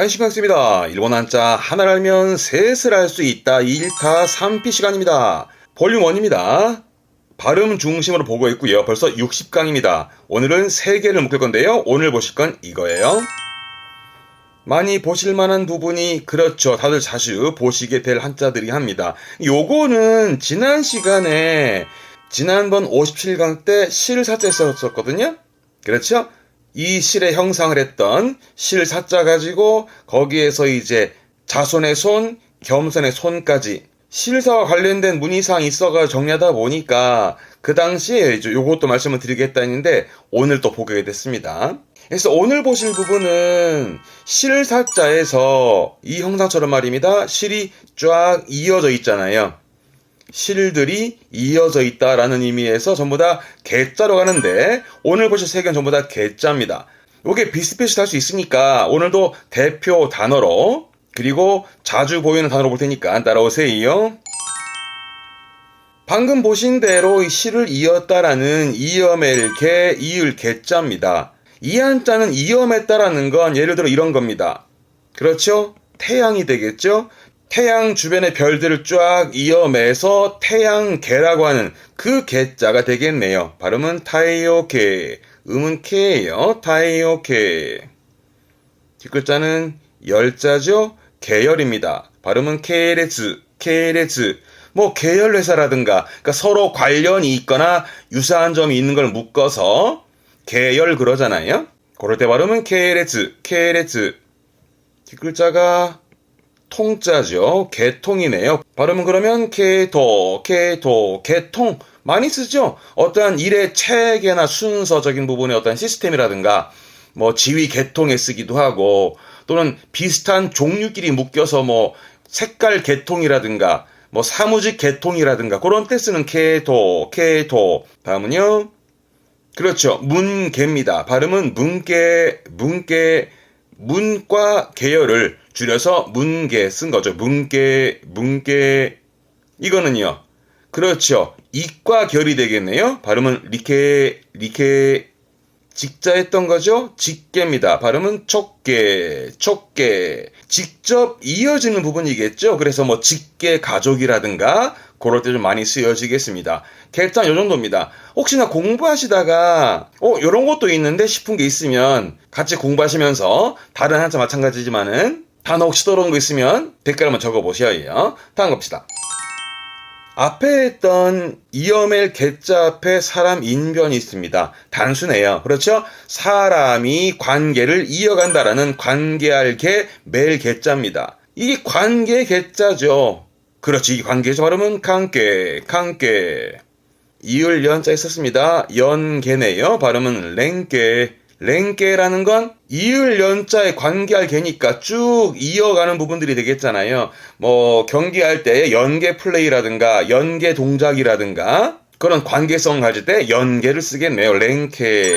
안심학습니다. 일본 한자 하나를 알면 셋을 알 수 있다. 1타 3피 시간입니다. 볼륨 1입니다. 발음 중심으로 보고 있고요. 벌써 60강입니다. 오늘은 3개를 묶을 건데요. 오늘 보실 건 이거예요. 많이 보실 만한 부분이 그렇죠. 다들 자주 보시게 될 한자들이 합니다. 요거는 지난 시간에 지난번 57강 때 실사자 썼었거든요. 그렇죠? 이 실의 형상을 했던 실 사자 가지고 거기에서 이제 자손의 손, 겸손의 손까지 실사와 관련된 문의사항이 있어가 정리하다 보니까 그 당시에 이제 요것도 말씀을 드리겠다 했는데 오늘 또 보게 됐습니다. 그래서 오늘 보실 부분은 실사자에서 이 형상처럼 말입니다. 실이 쫙 이어져 있잖아요. 실들이 이어져 있다라는 의미에서 전부 다 개자로 가는데 오늘 보실 세 개는 전부 다 개자입니다. 이게 비슷비슷할 수 있으니까 오늘도 대표 단어로 그리고 자주 보이는 단어로 볼 테니까 따라오세요. 방금 보신 대로 실을 이었다라는 이음의 개, 이을 개자입니다. 이 한자는 이음했다라는 건 예를 들어 이런 겁니다. 그렇죠? 태양이 되겠죠? 태양 주변의 별들을 쫙 이어매서 태양계라고 하는 그 개자가 되겠네요. 발음은 타이오케, 음은 케예요. 타이오케. 뒷글자는 열자죠. 계열입니다. 발음은 케레즈, 케레즈. 뭐 계열 회사라든가 그러니까 서로 관련이 있거나 유사한 점이 있는 걸 묶어서 계열 그러잖아요. 그럴 때 발음은 케레즈, 케레즈. 뒷글자가 통자죠. 개통이네요. 발음은 그러면 개도, 개도, 개통. 많이 쓰죠? 어떠한 일의 체계나 순서적인 부분의 어떤 시스템이라든가, 뭐 지위 개통에 쓰기도 하고, 또는 비슷한 종류끼리 묶여서 뭐 색깔 개통이라든가, 뭐 사무직 개통이라든가, 그런 때 쓰는 개도, 개도. 다음은요. 그렇죠. 문계입니다. 발음은 문계, 문계, 문과 계열을 줄여서 문계 쓴 거죠. 문계, 문계. 이거는요. 그렇죠. 이과 결이 되겠네요. 발음은 리케, 리케. 직자 했던 거죠. 직계입니다. 발음은 촉계, 촉계. 직접 이어지는 부분이겠죠. 그래서 뭐 직계 가족이라든가 그럴 때 좀 많이 쓰여지겠습니다. 개장 요 정도입니다. 혹시나 공부하시다가 어 요런 것도 있는데 싶은 게 있으면 같이 공부하시면서 다른 한자 마찬가지지만은 단어 혹시 떠오르는 거 있으면 댓글 한번 적어보셔야 해요. 다음 갑시다. 앞에 했던 이어멜 개자 앞에 사람 인변이 있습니다. 단순해요. 그렇죠? 사람이 관계를 이어간다라는 관계할 개, 멜 개자입니다. 이게 관계 개자죠. 그렇지. 이 관계죠. 발음은 관계, 관계. 이을 연자 있었습니다. 연개네요. 발음은 랭개. 랭게라는 건 이을 연자에 관계할 개니까 쭉 이어가는 부분들이 되겠잖아요. 뭐 경기할 때 연계 플레이라든가 연계 동작이라든가 그런 관계성 가질 때 연계를 쓰겠네요. 랭케.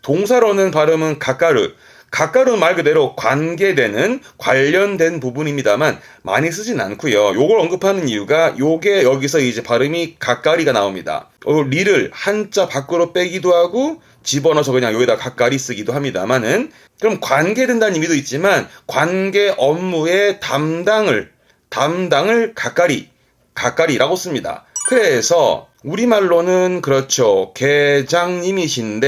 동사로는 발음은 가까르. 가까르 말 그대로 관계되는 관련된 부분입니다만 많이 쓰진 않고요. 요걸 언급하는 이유가 요게 여기서 이제 발음이 가까리가 나옵니다. 어, 리를 한자 밖으로 빼기도 하고 집어넣어서 그냥 여기다 가까리 쓰기도 합니다만은 그럼 관계된다는 의미도 있지만 관계 업무의 담당을 담당을 가까리 가까리라고 씁니다. 그래서 우리말로는 그렇죠. 계장님이신데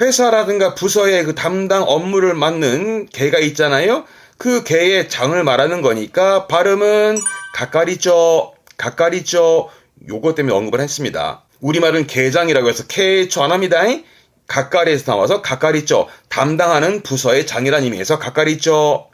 회사라든가 부서의 그 담당 업무를 맡는 개가 있잖아요. 그 개의 장을 말하는 거니까 발음은 가까리죠. 가까리죠. 요거 때문에 언급을 했습니다. 우리말은 개장이라고 해서 개초 안 합니다. 가까리에서 나와서 가까리죠. 담당하는 부서의 장이란 의미에서 가까리죠.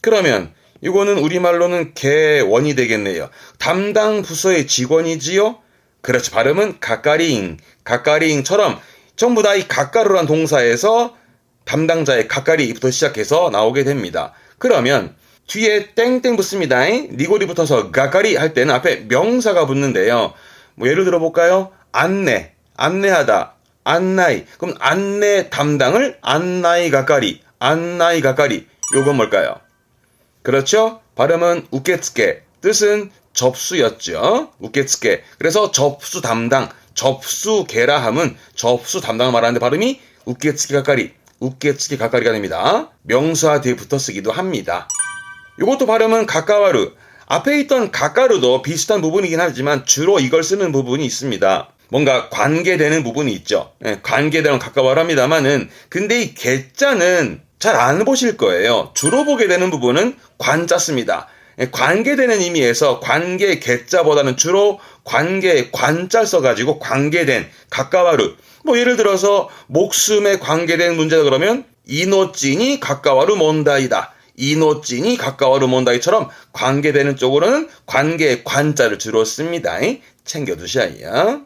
그러면 이거는 우리말로는 개원이 되겠네요. 담당 부서의 직원이지요? 그렇죠. 발음은 가까리잉, 가까리잉처럼 전부 다 이 가까루란 동사에서 담당자의 가까리부터 시작해서 나오게 됩니다. 그러면 뒤에 땡땡 붙습니다. 니고리 붙어서 가까리 할 때는 앞에 명사가 붙는데요. 뭐 예를 들어 볼까요? 안내, 안내하다, 안나이. 그럼 안내 담당을 안나이 가까리, 안나이 가까리. 요건 뭘까요? 그렇죠? 발음은 우케츠케. 뜻은 접수였죠. 우케츠케. 그래서 접수 담당, 접수 계라 함은 접수 담당을 말하는데 발음이 우케츠케 가까리, 우께츠기 가까리가 됩니다. 명사 뒤에 붙어 쓰기도 합니다. 이것도 발음은 가까와르. 앞에 있던 가까르도 비슷한 부분이긴 하지만 주로 이걸 쓰는 부분이 있습니다. 뭔가 관계되는 부분이 있죠. 예, 관계되는 가까워라 합니다만은 근데 이 개자는 잘 안 보실 거예요. 주로 보게 되는 부분은 관자습니다. 예, 관계되는 의미에서 관계 개자보다는 주로 관계 관자 써가지고 관계된 가까와르. 뭐 예를 들어서 목숨에 관계된 문제다 그러면 이노찐이 가까와르 몬다이다. 이노찐이 가까워르 몬다이처럼 관계되는 쪽으로는 관계 관자를 주로 씁니다. 챙겨두셔야.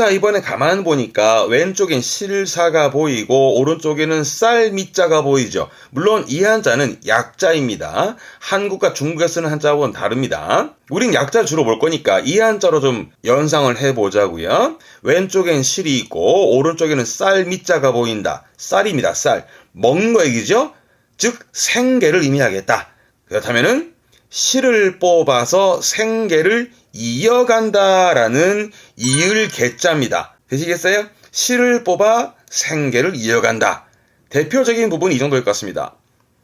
자, 이번에 가만 보니까 왼쪽엔 실사가 보이고 오른쪽에는 쌀 밑자가 보이죠. 물론 이 한자는 약자입니다. 한국과 중국에 쓰는 한자하고는 다릅니다. 우린 약자 주로 볼 거니까 이 한자로 좀 연상을 해보자고요. 왼쪽엔 실이 있고 오른쪽에는 쌀 밑자가 보인다. 쌀입니다. 쌀. 먹는 거 얘기죠? 즉 생계를 의미하겠다. 그렇다면은 실을 뽑아서 생계를 이어간다라는 이을 개자입니다. 되시겠어요? 실을 뽑아 생계를 이어간다. 대표적인 부분이 이 정도일 것 같습니다.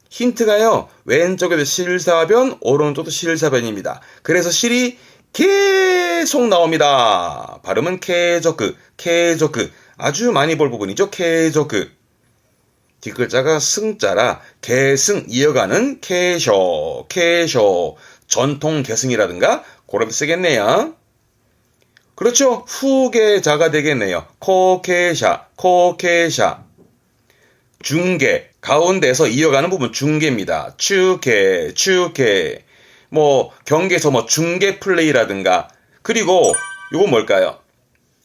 힌트가요. 왼쪽에도 실사변, 오른쪽도 실사변입니다. 그래서 실이 계속 나옵니다. 발음은 케저크, 케저크. 아주 많이 볼 부분이죠. 케저크. 뒷글자가 승자라 계승 이어가는 케쇼, 케쇼. 전통 계승이라든가 그런 쓰겠네요. 그렇죠. 후계자가 되겠네요. 코케샤, 코케샤. 중계, 가운데서 이어가는 부분 중계입니다. 추계, 추계. 뭐 경계에서 뭐 중계 플레이라든가 그리고 이건 뭘까요?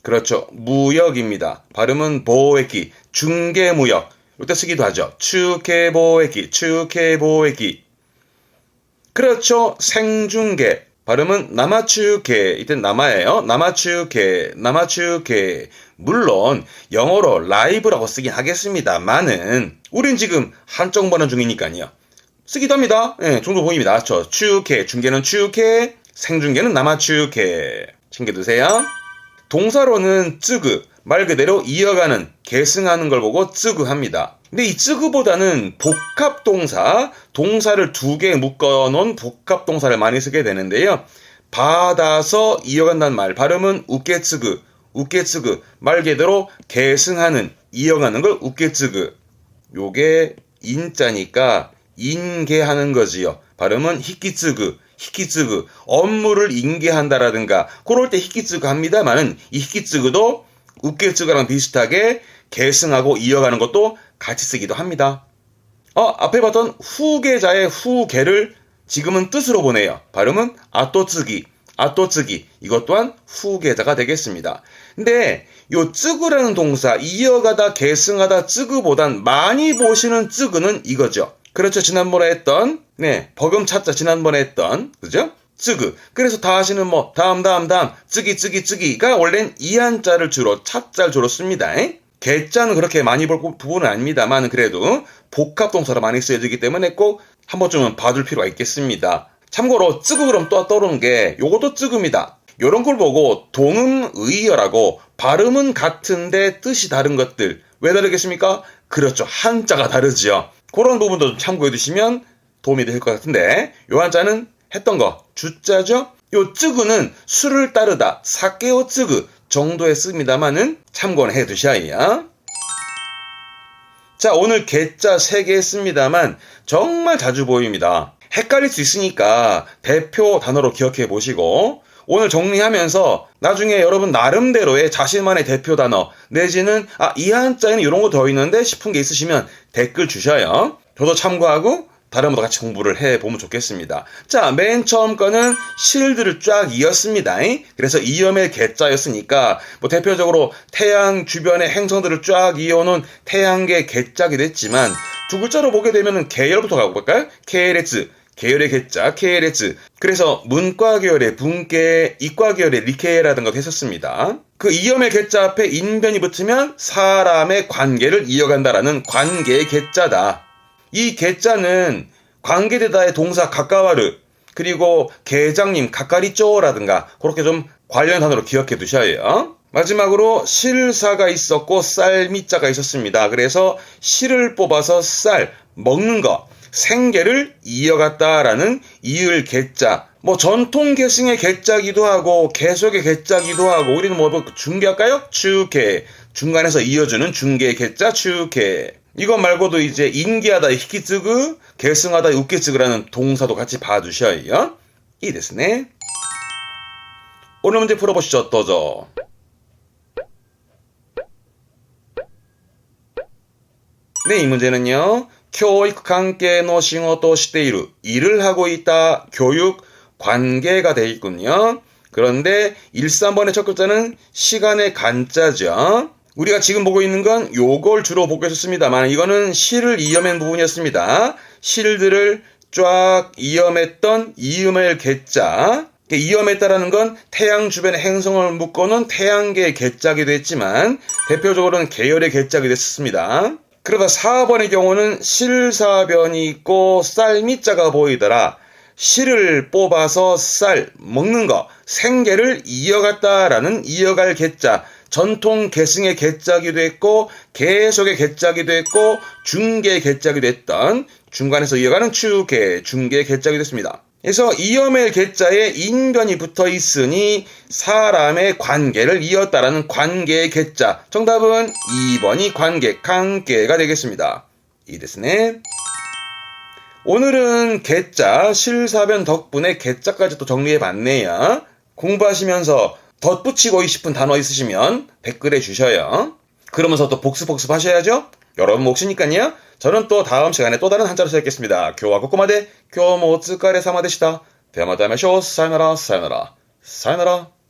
그렇죠. 무역입니다. 발음은 보액기, 중계 무역. 이때 쓰기도 하죠. 추계 보액기, 추계 보액기. 그렇죠. 생중계. 발음은 남아추게 이때 남아예요. 남아추게 남아추게 물론 영어로 라이브라고 쓰긴 하겠습니다만은 우린 지금 한쪽 번호 중이니까요. 쓰기도 합니다. 예, 정도 보입니다. 저 추게 중계는 추게 생중계는 남아추게 챙겨두세요. 동사로는 쯔그 말 그대로 이어가는 계승하는 걸 보고 쯔그 합니다. 근데 이 쯔그보다는 복합 동사, 동사를 두 개 묶어 놓은 복합 동사를 많이 쓰게 되는데요. 받아서 이어간다는 말, 발음은 우케츠그, 우케츠그, 말 그대로 계승하는, 이어가는 걸 우케츠그. 요게 인자니까 인계하는 거지요. 발음은 히키츠그, 히키츠그, 업무를 인계한다라든가, 그럴 때 히키츠그 합니다만은 이 히키츠그도 우케츠그랑 비슷하게 계승하고 이어가는 것도 같이 쓰기도 합니다. 어, 앞에 봤던 후계자의 후계를 지금은 뜻으로 보내요. 발음은 아또쓰기, 아또쓰기. 이것 또한 후계자가 되겠습니다. 근데 요 쯔그라는 동사 이어가다 계승하다 쯔그보단 많이 보시는 쯔그는 이거죠. 그렇죠. 지난번에 했던 네 버금 찾자 지난번에 했던 그죠? 쯔그. 그래서 다 하시는 뭐 다음 다음 다음 쯔기 쯔기 쯔기가 원래는 이한자를 주로 찾자를 주로 씁니다. 개자는 그렇게 많이 볼 부분은 아닙니다만 그래도 복합 동사로 많이 쓰여지기 때문에 꼭 한 번쯤은 봐둘 필요가 있겠습니다. 참고로 쯔그 그럼 또 떠오르는 게 요것도 쯔그입니다. 요런 걸 보고 동음 의어라고 발음은 같은데 뜻이 다른 것들 왜 다르겠습니까? 그렇죠. 한자가 다르지요. 그런 부분도 좀 참고해 두시면 도움이 될 것 같은데 요 한자는 했던 거 주자죠? 요 쯔그는 수를 따르다 사케오 쯔그 정도에 씁니다만은 참고는 해 두셔야. 자, 오늘 개자 3개 했습니다만 정말 자주 보입니다. 헷갈릴 수 있으니까 대표 단어로 기억해 보시고 오늘 정리하면서 나중에 여러분 나름대로의 자신만의 대표 단어 내지는 아, 이 한자에는 이런 거 더 있는데 싶은 게 있으시면 댓글 주셔요. 저도 참고하고 다른 분도 같이 공부를 해보면 좋겠습니다. 자, 맨 처음 거는 실들을 쫙 이었습니다. 그래서 이음의 개자였으니까, 뭐 대표적으로 태양 주변의 행성들을 쫙 이어놓은 태양계 개짝이 됐지만, 두 글자로 보게 되면 계열부터 가볼까요? KLS. 계열의 개자, KLS. 그래서 문과 계열의 분계, 이과 계열의 리케라든가 했었습니다. 그 이음의 개자 앞에 인변이 붙으면 사람의 관계를 이어간다라는 관계의 개자다. 이 개자는 관계되다의 동사 가까와르 그리고 계장님 가까리쪼라든가 그렇게 좀 관련 단어로 기억해 두셔야 해요. 마지막으로 실사가 있었고 쌀미자가 있었습니다. 그래서 실을 뽑아서 쌀 먹는 거 생계를 이어갔다라는 이을 개자 뭐 전통 계승의 개자기도 하고 계속의 개자기도 하고 우리는 뭐 중개할까요? 축해 중간에서 이어주는 중개 개자 축해 이것 말고도 이제 인기하다 히키츠그 계승하다 우키츠그라는 동사도 같이 봐주셔요. 이 됐네. 오늘 문제 풀어보시죠. 떠죠. 네, 이 문제는요. 교육 관계의 싱어도 시대이루 일을 하고 있다. 교육 관계가 돼 있군요. 그런데 1, 3번의 첫 글자는 시간의 간자죠. 우리가 지금 보고 있는 건 요걸 주로 보고 있었습니다만 이거는 실을 이어맨 부분이었습니다. 실들을 쫙 이어맸던 이음을 개자 이어맸다라는 건 태양 주변의 행성을 묶어놓은 태양계의 개짝이 됐지만 대표적으로는 계열의 개짝이 됐습니다. 그러다 4번의 경우는 실사변이 있고 쌀미자가 보이더라. 실을 뽑아서 쌀 먹는 거 생계를 이어갔다라는 이어갈 개자 전통 계승의 개짝이도 했고 계속의 개짝이도 했고 중계 개짝이도 했던 중간에서 이어가는 추계 중계 개짝이 됐습니다. 그래서 이어멜 개자에 인변이 붙어 있으니 사람의 관계를 이었다라는 관계의 개자. 정답은 2번이 관계, 관계가 되겠습니다. 이 됐네. 오늘은 개자, 실사변 덕분에 개자까지 또 정리해 봤네요. 공부하시면서 덧붙이고 싶은 단어 있으시면 댓글에 주셔요. 그러면서 또 복습 복습 하셔야죠. 여러분 몫이니까요. 저는 또 다음 시간에 또 다른 한자로 찾겠습니다. 교와 꼬꼬마대, 교모 쯔까레 사마데시다. 대마다메쇼 사요나라 사요나라 사요나라